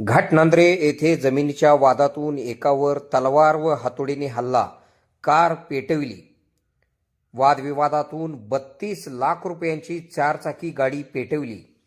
घाटनांद्रे येथे जमिनीच्या वादातून एकावर तलवार व हातोडीने हल्ला. कार पेटविली. वादविवादातून बत्तीस लाख रुपयांची चारचाकी गाडी पेटविली.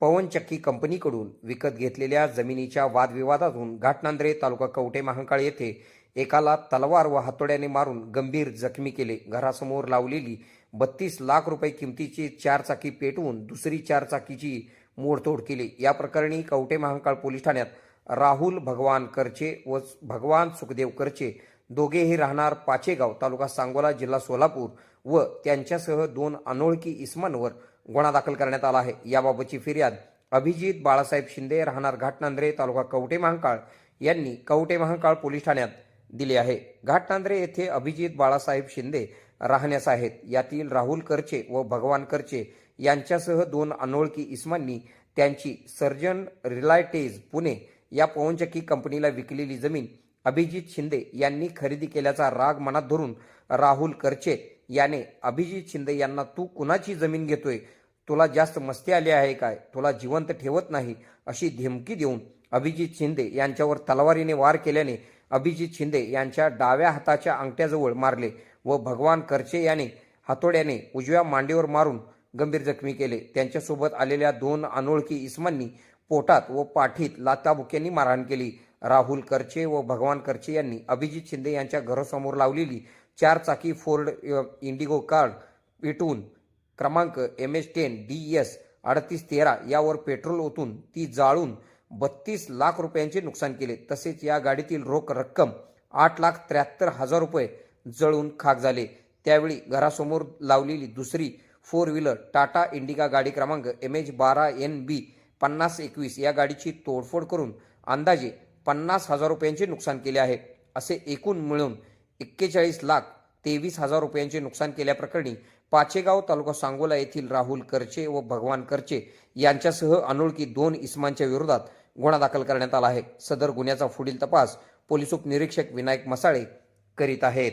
पवनचक्की कंपनीकडून विकत घेतलेल्या जमिनीच्या वादविवादातून घाटनांद्रे तालुका कवठे महांकाळ येथे एकाला तलवार व हातोड्याने मारून गंभीर जखमी केले. घरासमोर लावलेली बत्तीस लाख रुपये किमतीची चारचाकी पेटवून दुसरी चारचाकीची मोडतोड केली. या प्रकरणी कवटे महांकाळ पोलीस ठाण्यात राहुल भगवान करचे व भगवान सुखदेव करचे दोघेही राहणार पाचेगाव तालुका सांगोला जिल्हा सोलापूर व त्यांच्यासह दोन अनोळखी इस्मांवर गुन्हा दाखल करण्यात आला आहे. याबाबतची फिर्याद अभिजित बाळासाहेब शिंदे राहणार घाटनांद्रे तालुका कवटे महांकाळ यांनी कवटे महांकाळ पोलीस ठाण्यात दिली आहे. घाटनांद्रे येथे अभिजित बाळासाहेब शिंदे राहण्यास आहेत. यातील राहुल करचे व भगवान करचे यांच्यासह दोन अनोळखी इस्मांनी त्यांची सर्जन रिलायटेज पुणे या पवनचक्की कंपनीला विकलेली जमीन अभिजित शिंदे यांनी खरेदी केल्याचा राग मनात धरून राहुल करचे याने अभिजित शिंदे यांना तू कुणाची जमीन घेतोय? तुला जास्त मस्ती आली आहे काय? तुला जिवंत ठेवत नाही? अशी धमकी देऊन अभिजित शिंदे यांच्यावर तलवारीने वार केल्याने अभिजित शिंदे यांच्या डाव्या हाताच्या अंगठ्याजवळ मारले. व भगवान करचे याने हातोड्याने उजव्या मांडीवर मारून गंभीर जखमी केले. त्यांच्यासोबत आलेल्या दोन अनोळखी इस्मांनी पोटात व पाठीत लाताबुक्यांनी मारहाण केली. राहुल करचे व भगवान करचे यांनी अभिजित शिंदे यांच्या घरासमोर लावलेली चार चाकी फोर्ड इंडिगो कार पेटवून क्रमांक M S ten D S अडतीस तेरा यावर पेट्रोल ओतून ती जाळून बत्तीस लाख रुपयांचे नुकसान केले. तसेच या गाडीतील रोख रक्कम आठ लाख त्र्याहत्तर हजार रुपये जळून खाक झाले. त्यावेळी घरासमोर लावलेली दुसरी फोर व्हीलर टाटा इंडिका गाडी क्रमांक एम एच बारा एन बी पन्नास एकवीस या गाडीची तोडफोड करून अंदाजे पन्नास हजार रुपयांचे नुकसान केले आहे. असे एकूण मिळून एक्केचाळीस लाख तेवीस हजार रुपयांचे नुकसान केल्याप्रकरणी पाचेगाव तालुका सांगोला येथील राहुल करचे व भगवान करचे यांच्यासह अनोळखी दोन इस्मांच्या विरोधात गुन्हा दाखल करण्यात आला आहे. सदर गुन्ह्याचा पुढील तपास पोलीस उपनिरीक्षक विनायक मसाळे करीत आहेत.